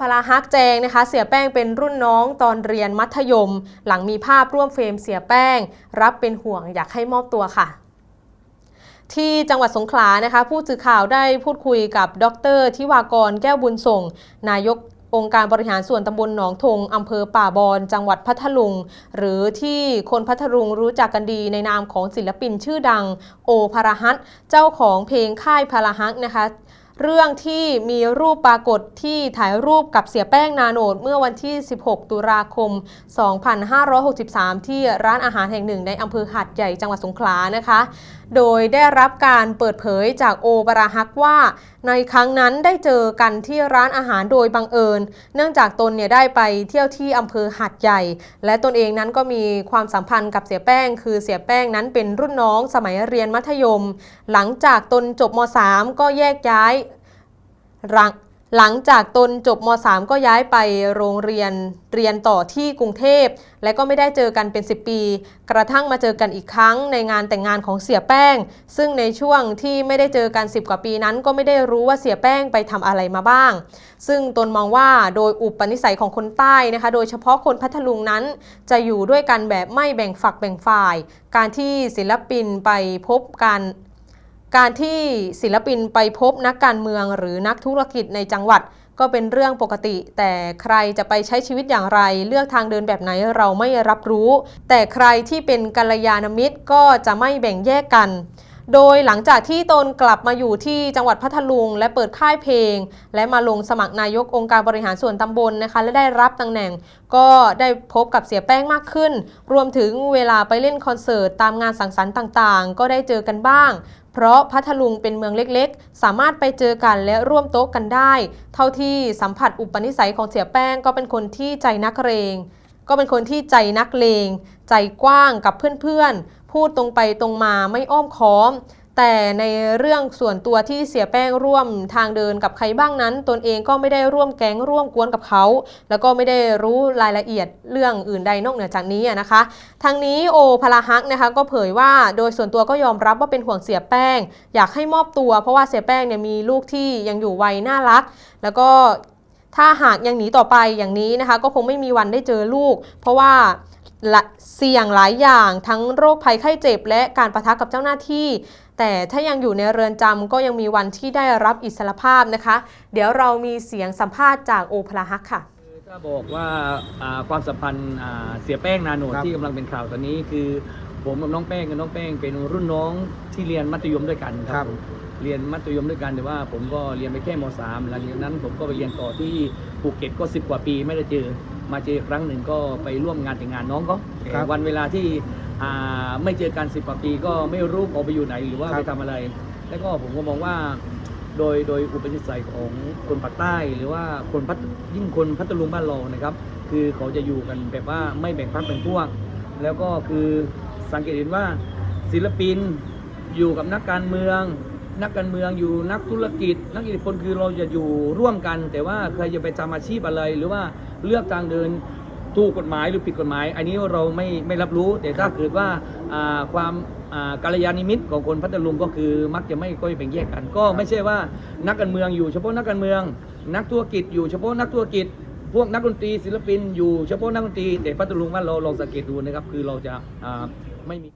พลาฮักแจงนะคะ เสียแป้งเป็นรุ่นน้องตอนเรียนมัธยม หลังมีภาพร่วมเฟรมเสียแป้ง รับเป็นห่วงอยากให้มอบตัวค่ะที่จังหวัดสงขลานะคะ ผู้สื่อข่าวได้พูดคุยกับดรทิวากรแก้วบุญส่ง นายกองค์การบริหารส่วนตำบลหนองทงอำเภอป่าบอนจังหวัดพัทลุง หรือที่คนพัทลุงรู้จักกันดีในนามของศิลปินชื่อดัง โอภาราฮัตเจ้าของเพลงค่ายพาราฮักนะคะ เรื่องที่มีรูปปรากฏที่ถ่ายรูปกับเสียแป้งนาโนดเมื่อวันที่ 16 ตุลาคม 2563 ที่ร้านอาหารแห่งหนึ่งในอำเภอหัดใหญ่จังหวัดสงขลานะคะ โดยได้รับการเปิดเผยจากโอบราฮักว่า ในครั้งนั้นได้เจอกันที่ร้านอาหารโดยบังเอิญ เนื่องจากตนเนี่ยได้ไปเที่ยวที่อำเภอหัดใหญ่ และตนเองนั้นก็มีความสัมพันธ์กับเสียแป้ง คือเสียแป้งนั้นเป็นรุ่นน้องสมัยเรียนมัธยม หลังจากตนจบม .3 ก็แยกย้าย หลังหลังจากตนจบม .3 ก็ย้ายไปโรงเรียนเรียนต่อที่กรุงเทพ และก็ไม่ได้เจอกันเป็น 10 ปี กระทั่งมาเจอกันอีกครั้งในงานแต่งงานของเสียแป้ง ซึ่งในช่วงที่ไม่ได้เจอกัน 10 กว่าปีนั้น ก็ไม่ได้รู้ว่าเสียแป้งไปทำอะไรมาบ้าง ซึ่งตนมองว่าโดยอุปนิสัยของคนใต้นะคะ โดยเฉพาะคนพัทลุงนั้น จะอยู่ด้วยกันแบบไม่แบ่งฝักแบ่งฝ่าย การที่ศิลปินไปพบกัน การที่ศิลปินไปพบนักการเมืองหรือนักธุรกิจในจังหวัด ก็เป็นเรื่องปกติ แต่ใครจะไปใช้ชีวิตอย่างไร เลือกทางเดินแบบไหนเราไม่รับรู้ แต่ใครที่เป็นกัลยาณมิตรก็จะไม่แบ่งแยกกัน โดยหลังจากที่ตนกลับมาอยู่ที่จังหวัดพัทลุง และเปิดค่ายเพลง และมาลงสมัครนายกองค์การบริหารส่วนตำบลนะคะ และได้รับตำแหน่ง ก็ได้พบกับเสียแป้งมากขึ้น รวมถึงเวลาไปเล่นคอนเสิร์ตตามงานสังสรรค์ต่างๆ ก็ได้เจอกันบ้าง เพราะพัทลุงเป็นเมืองเล็กๆ สามารถไปเจอกันและร่วมโต๊ะกันได้ เท่าที่สัมผัสอุปนิสัยของเสียแป้งก็เป็นคนที่ใจนักเรง ก็เป็นคนที่ใจนักเลง ใจกว้างกับเพื่อนๆ พูดตรงไปตรงมาไม่อ้อมค้อม แต่ในเรื่องส่วนตัวที่เสียแป้งร่วมทางเดินกับใครบ้างนั้น ตนเองก็ไม่ได้ร่วมแก๊งร่วมกวนกับเขา แล้วก็ไม่ได้รู้รายละเอียดเรื่องอื่นใดนอกเหนือจากนี้นะคะ ทางนี้โอพลาฮักนะคะก็เผยว่าโดยส่วนตัวก็ยอมรับว่าเป็นห่วงเสียแป้ง อยากให้มอบตัว เพราะว่าเสียแป้งเนี่ยมีลูกที่ยังอยู่วัยน่ารัก แล้วก็ ถ้าหากยังหนีต่อไปอย่างนี้นะคะ ก็คงไม่มีวันได้เจอลูก เพราะว่าเสี่ยงหลายอย่างทั้งโรคภัยไข้เจ็บ และการประทะกับเจ้าหน้าที่ แต่ถ้ายังอยู่ในเรือนจำก็ยังมีวันที่ได้รับอิสรภาพนะคะ เดี๋ยวเรามีเสียงสัมภาษณ์จากโอพลาฮักค่ะคือถ้าบอกว่าความสัมพันธ์เสียแป้งนาโนดที่กำลังเป็นข่าวตอนนี้คือ ผมกับน้องแป้งกับน้องแป้งเป็นรุ่นน้องที่เรียนมัธยมด้วยกันครับผมเรียนมัธยมด้วยกันแต่ว่า ผมก็เรียนไปแค่ม .3 หลังจากนั้นผมก็ไปเรียนต่อที่ภูเก็ตก็ 10 กว่าปีไม่ได้เจอ มาเจอครั้งหนึ่งก็ไปร่วมงานแต่งงานน้องเขาครับ วันเวลาที่อ่าไม่เจอกัน 10 กว่าปี ก็ไม่รู้ออกไปอยู่ไหนหรือว่าครับไปทำอะไร แล้วก็ผมก็มองว่า โดยโดยอุปนิสัยของคนภาคใต้ หรือว่าคนพัทยิ่งคนพัทลุงบ้านเรานะครับ คือเขาจะอยู่กันแบบว่าไม่แบ่งพรรคแบ่งพวก แล้วก็คือ สังเกตเห็นว่าศิลปินอยู่กับนักการเมือง นักการเมืองอยู่นักธุรกิจ นักอิทธิพลคือเราจะอยู่ร่วมกัน แต่ว่าใครจะไปทำอาชีพอะไร หรือว่าเลือกทางเดินถูกกฎหมายหรือผิดกฎหมาย อันนี้เราไม่ไม่รับรู้ แต่ถ้าเกิดว่าความอ่าลยาณมิตของคนพัทลุงก็คือมักจะไม่ค่อยแบ่งแยกกัน ก็ไม่ใช่ว่านักการเมืองอยู่เฉพาะนักการเมือง นักธุรกิจอยู่เฉพาะนักธุรกิจ พวกนักดนตรีศิลปินอยู่เฉพาะนักดนตรีแต่พัทลุงว่านเราลองสังเกตดูนะครับ คือเราจะไม่มี